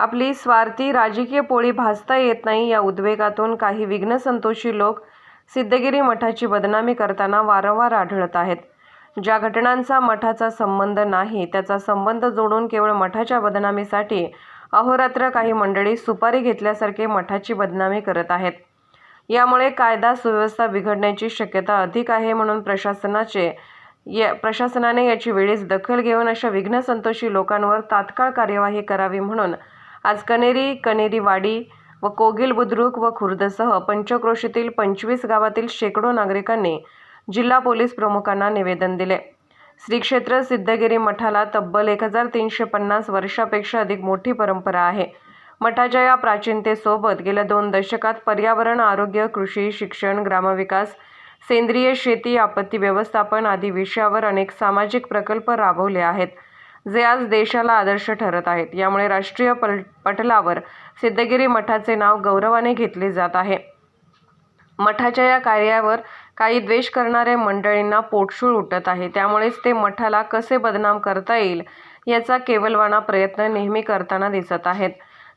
आपली स्वार्थी राजकीय पोळी भासता येत नाही या उद्वेगातून काही विघ्नसंतोषी लोक सिद्धगिरी मठाची बदनामी करताना वारंवार आढळत आहेत. ज्या घटनांचा मठाचा संबंध नाही त्याचा संबंध जोडून केवळ मठाच्या बदनामीसाठी अहोरात्र काही मंडळी सुपारी घेतल्यासारखे मठाची बदनामी करत आहेत. यामुळे कायदा सुव्यवस्था बिघडण्याची शक्यता अधिक आहे म्हणून प्रशासनाचे या प्रशासनाने याची वेळीच दखल घेऊन अशा विघ्नसंतोषी लोकांवर तात्काळ कार्यवाही करावी म्हणून आज कनेरी कनेरीवाडी व कोगिल बुद्रुक व खुर्दसह पंचक्रोशीतील पंचवीस गावातील शेकडो नागरिकांनी जिल्हा पोलीस प्रमुखांना निवेदन दिले. श्री क्षेत्र सिद्धगिरी मठाला तब्बल एक हजार तीनशे पन्नास वर्षापेक्षा अधिक मोठी परंपरा आहे. मठाच्या या प्राचीनतेसोबत गेल्या दोन दशकात पर्यावरण आरोग्य कृषी शिक्षण ग्रामविकास सेंद्रिय शेती आपत्ती व्यवस्थापन आदी विषयावर अनेक सामाजिक प्रकल्प राबवले आहेत. जे आज देशाला आदर्श ठरत आहेत. यामुळे राष्ट्रीय पल पटलावर सिद्धगिरी मठाचे नाव गौरवाने घेतले जात आहे. मठाच्या या कार्यावर काही द्वेष करणारे मंडळींना पोटशूळ उठत आहे. त्यामुळेच ते मठाला कसे बदनाम करता येईल याचा केवलवाना प्रयत्न नेहमी करताना दिसत आहेत.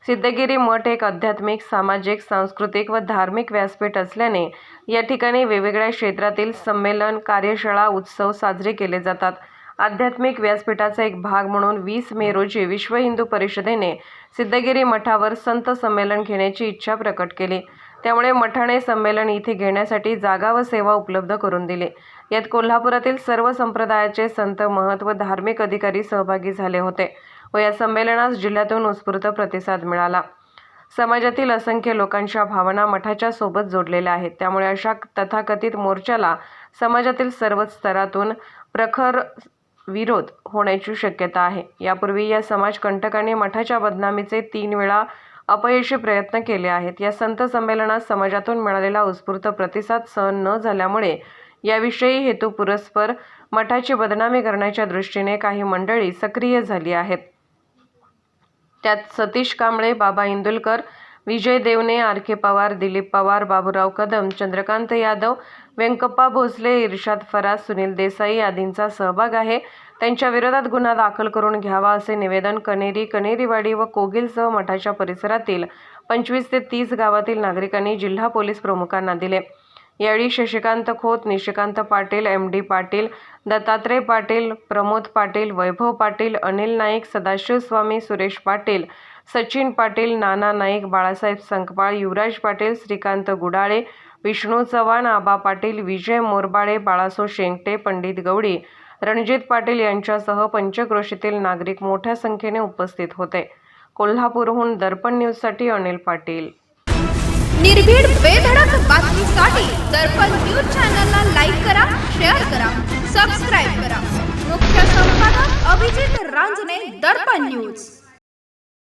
सिद्धगिरी मठ एक आध्यात्मिक सामाजिक सांस्कृतिक व धार्मिक व्यासपीठ असल्याने या ठिकाणी वेगवेगळ्या क्षेत्रातील संमेलन कार्यशाळा उत्सव साजरे केले जातात. आध्यात्मिक व्यासपीठाचा एक भाग म्हणून वीस मे रोजी विश्व हिंदू परिषदेने सिद्धगिरी मठावर संत संमेलन घेण्याची इच्छा प्रकट केली. त्यामुळे मठाने संमेलन इथे घेण्यासाठी जागा व सेवा उपलब्ध करून दिली. यात कोल्हापुरातील सर्व संप्रदायाचे संत महत व धार्मिक अधिकारी सहभागी झाले होते व या संमेलनास जिल्ह्यातून उत्स्फूर्त प्रतिसाद मिळाला. समाजातील असंख्य लोकांच्या भावना मठाच्या सोबत जोडलेल्या आहेत. त्यामुळे अशा तथाकथित मोर्चाला समाजातील सर्वच स्तरातून प्रखर विरोध होण्याची शक्यता आहे. यापूर्वी या समाजकंटकांनी मठाच्या बदनामीचे तीन वेळा अपयशी प्रयत्न केले आहेत. या संत संमेलनात समाजातून मिळालेला उत्स्फूर्त प्रतिसाद सहन न झाल्यामुळे याविषयी हेतू पुरस्पर मठाची बदनामी करण्याच्या दृष्टीने काही मंडळी सक्रिय झाली आहेत. त्यात सतीश कांबळे बाबा इंदुलकर विजय देवने आर. के. पवार दिलीप पवार बाबूराव कदम चंद्रकांत यादव व्यंकप्पा भोसले इर्शाद फराज सुनील देसाई आदींचा सहभाग आहे. त्यांच्या विरोधात गुन्हा दाखल करून घ्यावा असे निवेदन कनेरी कनेरीवाडी व कोगिलसह मठाच्या परिसरातील पंचवीस ते तीस गावातील नागरिकांनी जिल्हा पोलीस प्रमुखांना दिले. यावेळी शशिकांत खोत निशिकांत पाटील एम. डी. पाटील दत्तात्रय पाटील प्रमोद पाटील वैभव पाटील अनिल नाईक सदाशिव स्वामी सुरेश पाटील सचिन पाटील नाना नाईक बाळासाहेब संकपाळ युवराज पाटील श्रीकांत गुडाळे विष्णू चव्हाण आबा पाटील विजय मोरबाळे बाळासो शेंगटे पंडित गवडी रणजित पाटील यांच्यासह पंचक्रोशीतील नागरिक मोठ्या संख्येने उपस्थित होते. कोल्हापूरहून दर्पण न्यूजसाठी अनिल पाटील. निर्भीड बेधडक बातमीसाठी दर्पण न्यूज चॅनलला लाईक करा शेअर करा सबस्क्राईब करा. मुख्य संपादक अभिजित रांजणे दर्पण न्यूज.